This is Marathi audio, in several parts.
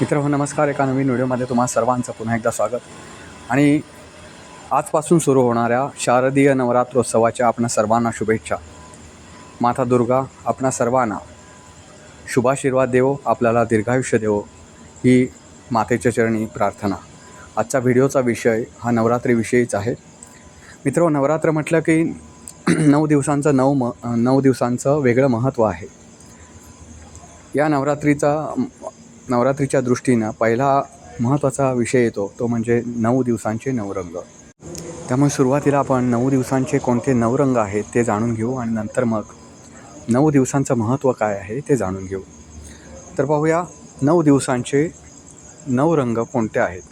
मित्र हो नमस्कार. एका नवीन व्हिडिओमध्ये तुम्हा सर्वांचं पुन्हा एकदा स्वागत. आणि आजपासून सुरू होणाऱ्या शारदीय नवरात्रोत्सवाच्या आपणा सर्वांना शुभेच्छा. माता दुर्गा आपणा सर्वांना शुभाशीर्वाद देवो आपल्याला दीर्घायुष्य देवो ही मातेच्या चरणी प्रार्थना. आजचा व्हिडिओचा विषय हा नवरात्रीविषयीच आहे. मित्र हो, नवरात्र म्हटलं की नऊ दिवसांचं नऊ म नऊ दिवसांचं वेगळं महत्त्व आहे. या नवरात्रीचा नवरात्रीच्या दृष्टीनं पहिला महत्त्वाचा विषय येतो तो म्हणजे नऊ दिवसांचे नवरंग. त्यामुळे सुरुवातीला आपण नऊ दिवसांचे कोणते नवरंग आहेत ते जाणून घेऊ आणि नंतर मग नऊ दिवसांचं महत्त्व काय आहे ते जाणून घेऊ. तर पाहूया नऊ दिवसांचे नऊ रंग कोणते आहेत.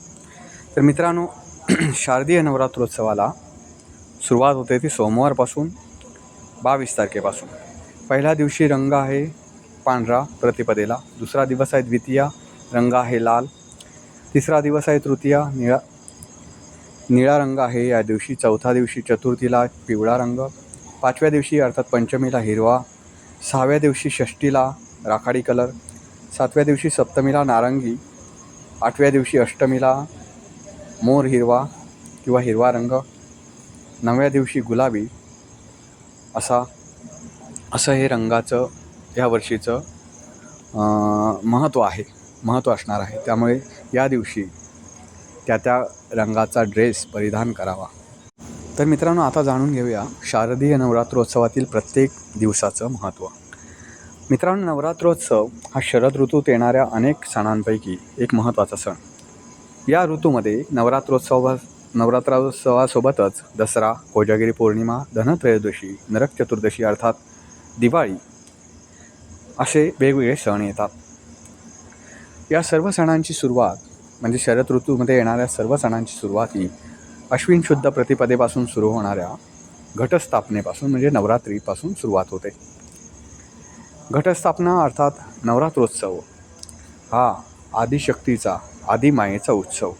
तर मित्रांनो शारदीय नवरात्रोत्सवाला सुरुवात होते ती सोमवारपासून बावीस तारखेपासून. पहिल्या दिवशी रंग आहे पांढरा प्रतिपदेला. दुसरा दिवस आहे द्वितीया रंग आहे लाल. तिसरा दिवस आहे तृतीया निळा निळा रंग आहे या दिवशी. चौथा दिवशी चतुर्थीला पिवळा रंग. पाचव्या दिवशी अर्थात पंचमीला हिरवा. सहाव्या दिवशी षष्टीला राखाडी कलर. सातव्या दिवशी सप्तमीला नारंगी. आठव्या दिवशी अष्टमीला मोर हिरवा किंवा हिरवा रंग. नवव्या दिवशी गुलाबी. असा असं हे रंगाचं ह्या वर्षीचं महत्त्व आहे महत्त्व असणार आहे. त्यामुळे या दिवशी त्या त्या रंगाचा ड्रेस परिधान करावा. तर मित्रांनो आता जाणून घेऊया शारदीय नवरात्रोत्सवातील प्रत्येक दिवसाचं महत्त्व मित्रांनो नवरात्रोत्सव हा शरद ऋतूत येणाऱ्या अनेक सणांपैकी एक महत्त्वाचा सण. या ऋतूमध्ये नवरात्रोत्सवा नवरात्रोत्सवासोबतच दसरा कोजागिरी पौर्णिमा धनत्रयोदशी नरक चतुर्दशी अर्थात दिवाळी असे वेगवेगळे सण येतात. या सर्व सणांची सुरुवात म्हणजे शरद ऋतूमध्ये येणाऱ्या सर्व सणांची सुरुवात ही अश्विन शुद्ध प्रतिपदेपासून सुरू होणाऱ्या घटस्थापनेपासून म्हणजे नवरात्रीपासून सुरुवात होते. घटस्थापना अर्थात नवरात्रोत्सव हा आदिशक्तीचा आदिमायेचा उत्सव.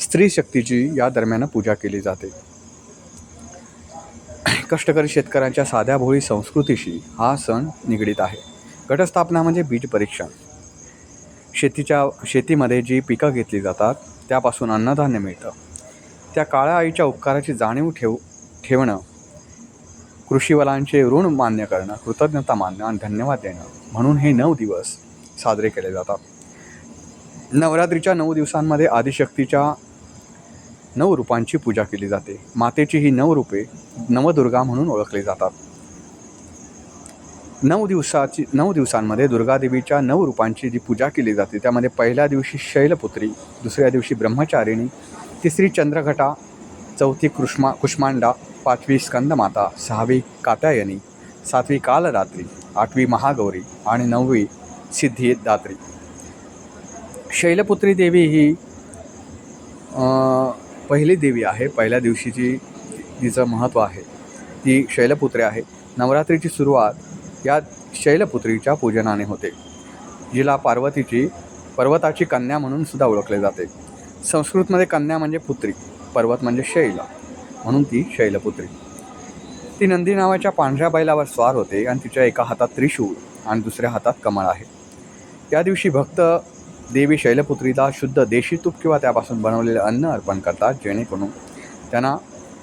स्त्री शक्तीची या दरम्यान पूजा केली जाते. कष्टकरी शेतकऱ्यांच्या साध्या भोळी संस्कृतीशी हा सण निगडीत आहे. घटस्थापना म्हणजे बीज परीक्षण. शेतीच्या शेतीमध्ये जी पिकं घेतली जातात त्यापासून अन्नधान्य मिळतं. त्या काळ्या आईच्या उपकाराची जाणीव ठेव ठेवणं कृषीवलांचे ऋण मान्य करणं कृतज्ञता मानणं आणि धन्यवाद देणं म्हणून हे नऊ दिवस साजरे केले जातात. नवरात्रीच्या नऊ दिवसांमध्ये आदिशक्तीच्या नऊ रूपांची पूजा केली जाते. मातेची ही नऊ रूपे नवदुर्गा म्हणून ओळखली जातात. नऊ दिवसाची नऊ दिवसांमध्ये दुर्गादेवीच्या नऊ रूपांची जी पूजा केली जाते त्यामध्ये पहिल्या दिवशी शैलपुत्री दुसऱ्या दिवशी ब्रह्मचारिणी तिसरी चंद्रघटा चौथी कृष्मा कुष्मांडा पाचवी स्कंदमाता सहावी कात्यायनी सातवी कालरात्री आठवी महागौरी आणि नववी सिद्धिदात्री. शैलपुत्री देवी ही पहिली देवी आहे. पहिल्या दिवशीची तिचं महत्त्व आहे. ती शैलपुत्री आहे. नवरात्रीची सुरुवात या शैलपुत्रीच्या पूजनाने होते. जिला पार्वतीची पर्वताची कन्या म्हणून सुद्धा ओळखले जाते. संस्कृतमध्ये कन्या म्हणजे पुत्री पर्वत म्हणजे शैल म्हणून ती शैलपुत्री. ती नंदी नावाच्या पांढऱ्या बैलावर स्वार होते आणि तिच्या एका हातात त्रिशूळ आणि दुसऱ्या हातात कमळ आहे. या दिवशी भक्त देवी शैलपुत्रीला शुद्ध देशी तूप किंवा त्यापासून बनवलेले अन्न अर्पण करतात जेणेकरून त्यांना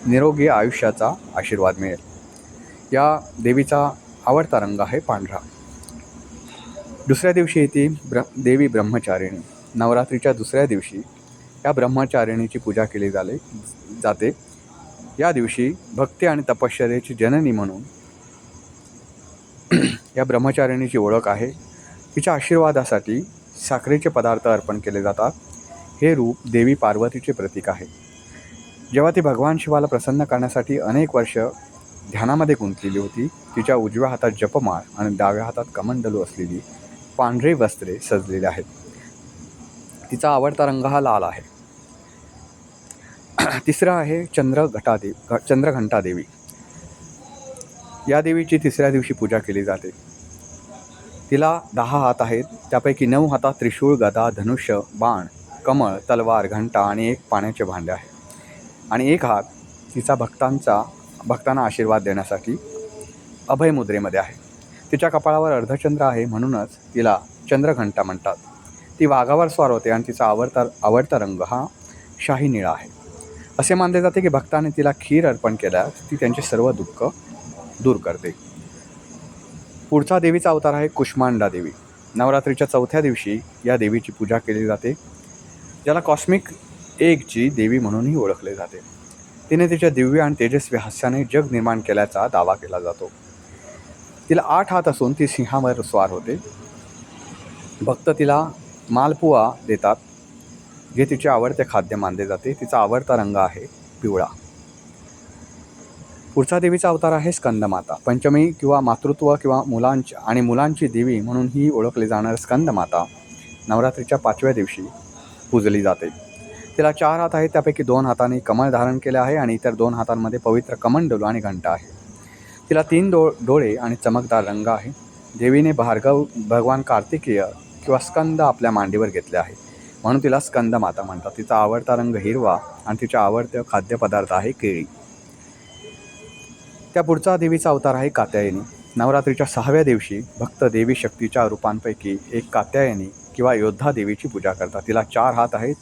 निरोगी आयुष्याचा आशीर्वाद मिळेल. या देवीचा आवडता रंग आहे पांढरा. दुसऱ्या दिवशी येते ब्र देवी ब्रह्मचारिणी. नवरात्रीच्या दुसऱ्या दिवशी या ब्रह्मचारिणीची पूजा केली जाले जाते. या दिवशी भक्ती आणि तपश्चर्याची जननी म्हणून या ब्रह्मचारिणीची ओळख आहे. तिच्या आशीर्वादासाठी साखरेचे पदार्थ अर्पण केले जातात. हे रूप देवी पार्वतीचे प्रतीक आहे. जेव्हा ती भगवान शिवाला प्रसन्न करण्यासाठी अनेक वर्ष ध्यानामध्ये गुंतलेली होती. तिच्या उजव्या हातात जपमाळ आणि डाव्या हातात कमंडलू असलेली पांढरे वस्त्रे सजलेली आहेत. तिचा आवडता रंग हा लाल आहे. तिसरा आहे चंद्रघटादेव चंद्रघंटा चंद्रघंटादेवी. या देवीची तिसऱ्या दिवशी पूजा केली जाते. तिला दहा हात आहेत. त्यापैकी नऊ हातात त्रिशूळ गदा धनुष्य बाण कमळ तलवार घंटा आणि एक पाण्याचे भांडे आहे. आणि एक हात तिचा भक्तांचा भक्तांना आशीर्वाद देण्यासाठी अभयमुद्रेमध्ये आहे. तिच्या कपाळावर अर्धचंद्र आहे म्हणूनच तिला चंद्रघंटा म्हणतात. ती वाघावर स्वार होते आणि तिचा आवडता आवडता रंग हा शाही निळा आहे. असे मानले जाते की भक्ताने तिला खीर अर्पण केल्यास ती त्यांचे सर्व दुःख दूर करते. पुढचा देवीचा अवतार आहे कुष्मांडा देवी. नवरात्रीच्या चौथ्या दिवशी या देवीची पूजा केली जाते. ज्याला कॉस्मिक एकची देवी म्हणूनही ओळखले जाते. तिने तिच्या दिव्य आणि तेजस्वी हास्याने जग निर्माण केल्याचा दावा केला जातो. तिला आठ हात असून ती सिंहावर स्वार होते. भक्त तिला मालपुआ देतात जे तिचे आवडते खाद्य मानले जाते. तिचा आवडता रंग आहे पिवळा. पुढचा देवीचा अवतार आहे स्कंदमाता. पंचमी किंवा मातृत्व किंवा मुलांची आणि मुलांची देवी म्हणून ही ओळखली जाणारी स्कंदमाता नवरात्रीच्या पाचव्या दिवशी पूजली जाते. तिला चार हात आहेत त्यापैकी दोन हातांनी कमळ धारण केले आहे आणि इतर दोन हातांमध्ये पवित्र कमंडलू आणि घंटा आहे. तिला तीन डो डोळे आणि चमकदार रंग आहे. देवीने भार्गव भगवान कार्तिकेय किंवा स्कंद आपल्या मांडीवर घेतले आहे. म्हणून तिला स्कंद माता म्हणतात. तिचा आवडता रंग हिरवा आणि तिचा आवडत्या खाद्यपदार्थ आहे केळी. त्या पुढचा देवीचा अवतार आहे कात्यायनी. नवरात्रीच्या सहाव्या दिवशी भक्त देवी शक्तीच्या रूपांपैकी एक कात्यायनी किंवा योद्धा देवीची पूजा करतात. तिला चार हात आहेत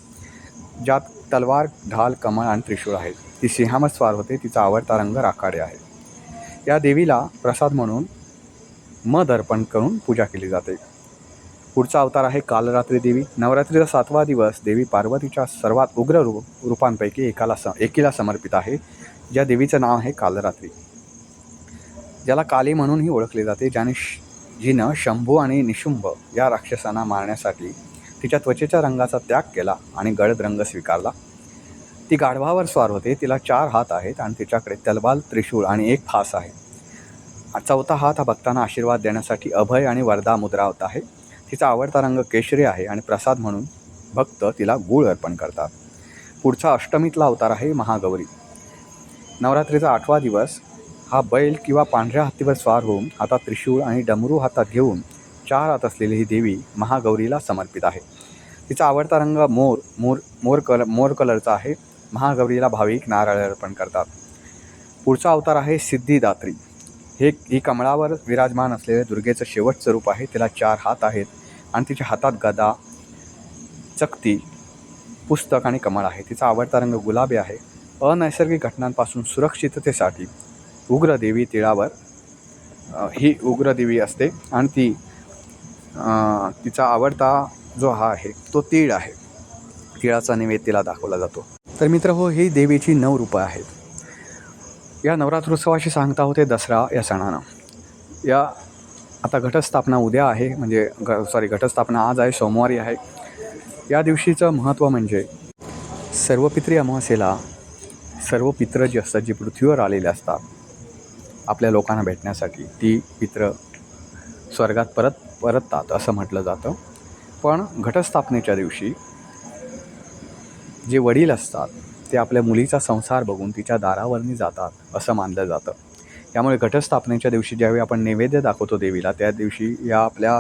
ज्यात तलवार ढाल कमळ आणि त्रिशूळ आहेत. ती सिंहामत स्वार होते तिचा आवडता रंग राखाडे आहे. या देवीला प्रसाद म्हणून मध अर्पण करून पूजा केली जाते. पुढचा अवतार आहे कालरात्री देवी. नवरात्रीचा सातवा दिवस देवी पार्वतीच्या सर्वात उग्र रूप रूपांपैकी एकाला स एकीला समर्पित आहे. ज्या देवीचं नाव आहे कालरात्री. ज्याला काली म्हणूनही ओळखले जाते ज्याने श जिनं शंभू आणि निशुंभ या राक्षसांना मारण्यासाठी तिच्या त्वचेच्या रंगाचा त्याग केला आणि गडद रंग स्वीकारला. ती गाढवावर स्वार होते तिला चार हात आहेत आणि तिच्याकडे तलवाल त्रिशूळ आणि एक फास आहे. चौथा हात हा भक्तांना आशीर्वाद देण्यासाठी अभय आणि वरदा मुद्रा होत आहे. तिचा आवडता रंग केशरी आहे आणि प्रसाद म्हणून भक्त तिला गूळ अर्पण करतात. पुढचा अष्टमीतला अवतार आहे महागौरी. नवरात्रीचा आठवा दिवस हा बैल किंवा पांढऱ्या हत्तीवर स्वार होऊन आता त्रिशूळ आणि डमरू हातात घेऊन चार हात असलेली ही देवी महागौरीला समर्पित आहे. तिचा आवडता रंग मोर मोर मोर कल मोर कलरचा आहे. महागौरीला भाविक नारळ अर्पण करतात. पुढचा अवतार आहे सिद्धिदात्री. हे ही कमळावर विराजमान असलेले दुर्गेचं शेवटचं रूप आहे. तिला चार हात आहेत आणि तिच्या हातात गदा चकती पुस्तक आणि कमळ आहे. तिचा आवडता रंग गुलाबी आहे. अनैसर्गिक घटनांपासून सुरक्षिततेसाठी उग्र देवी तिळावर ही उग्रदेवी असते आणि ती तिचा आवडता जो हा आहे तो तीळ आहे. तिळाचा नैवेद्य तिला दाखवला जातो. तर मित्र हो ही देवीची नऊ रूपं आहेत. या नवरात्रोत्सवाशी सांगता होते दसरा या सणानं. या आता घटस्थापना उद्या आहे म्हणजे ग सॉरी घटस्थापना आज आहे सोमवारी आहे. या दिवशीचं महत्त्व म्हणजे सर्व पित्री अमावास्येला सर्व पित्र जी असतात जी पृथ्वीवर आलेले असतात आपल्या लोकांना भेटण्यासाठी ती पित्र स्वर्गात परत परततात असं म्हटलं जातं. पण घटस्थापनेच्या दिवशी जे वडील असतात ते आपल्या मुलीचा संसार बघून तिच्या दारावरनी जातात असं मानलं जातं. त्यामुळे घटस्थापनेच्या दिवशी ज्यावेळी आपण नैवेद्य दाखवतो देवीला त्या दिवशी या आपल्या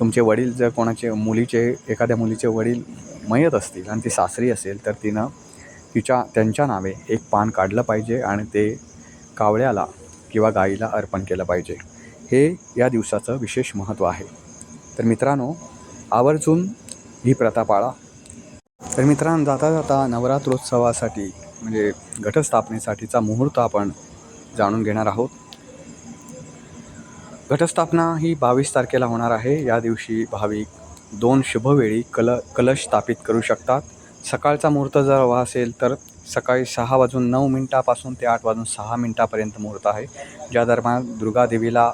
तुमचे वडील जर कोणाचे मुलीचे एखाद्या मुलीचे वडील मयत असतील आणि ती सासरी असेल तर तिनं तिच्या त्यांच्या नावे एक पान काढलं पाहिजे आणि ते कावळ्याला किंवा गाईला अर्पण केलं पाहिजे. हे या दिवसाचं विशेष महत्त्व आहे. तर मित्रांनो आवर्जून ही प्रथा पाळा. तर मित्रांनो जाता जाता नवरात्रोत्सवासाठी म्हणजे घटस्थापनेसाठीचा मुहूर्त आपण जाणून घेणार आहोत. घटस्थापना ही बावीस तारखेला होणार आहे. या दिवशी भाविक दोन शुभवेळी कल कलश स्थापित करू शकतात. सकाळचा मुहूर्त जर हवा असेल तर सकाळी सहा वाजून नऊ मिनटापासून ते आठ वाजून सहा मिनटापर्यंत मुहूर्त आहे. ज्या दरम्यान दुर्गादेवीला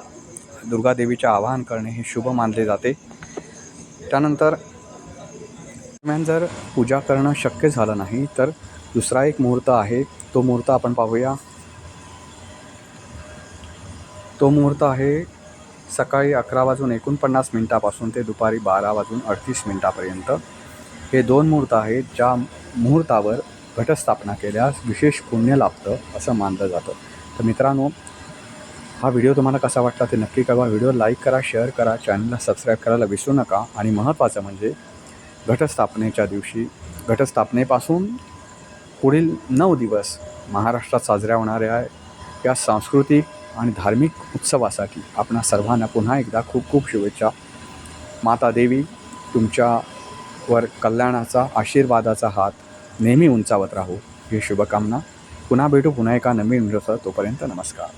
दुर्गादेवीचे आवाहन करणे हे शुभ मानले जाते. त्यानंतर दरम्यान जर पूजा करणं शक्य झालं नाही तर दुसरा एक मुहूर्त आहे. तो मुहूर्त आपण पाहूया. तो मुहूर्त आहे सकाळी अकरा वाजून एकोणपन्नास मिनटापासून ते दुपारी बारा वाजून अडतीस मिनटापर्यंत. हे दोन मुहूर्त आहेत ज्या मुहूर्तावर घटस्थापना केल्यास विशेष पुण्य लाभतं असं मानलं जातं. तर मित्रांनो हा व्हिडिओ तुम्हाला कसा वाटला ते नक्की कळवा. व्हिडिओ लाईक करा शेअर करा चॅनलला सबस्क्राईब करायला विसरू नका. आणि महत्त्वाचं म्हणजे घटस्थापनेच्या दिवशी घटस्थापनेपासून पुढील नऊ दिवस महाराष्ट्रात साजऱ्या होणाऱ्या या सांस्कृतिक आणि धार्मिक उत्सवासाठी आपणा सर्वांना पुन्हा एकदा खूप खूप शुभेच्छा. माता देवी तुमच्यावर कल्याणाचा आशीर्वादाचा हात नेहमी उंचावत राहू. ही शुभकामना. पुन्हा भेटू पुन्हा एका नवीन व्हिडिओसह. तोपर्यंत नमस्कार.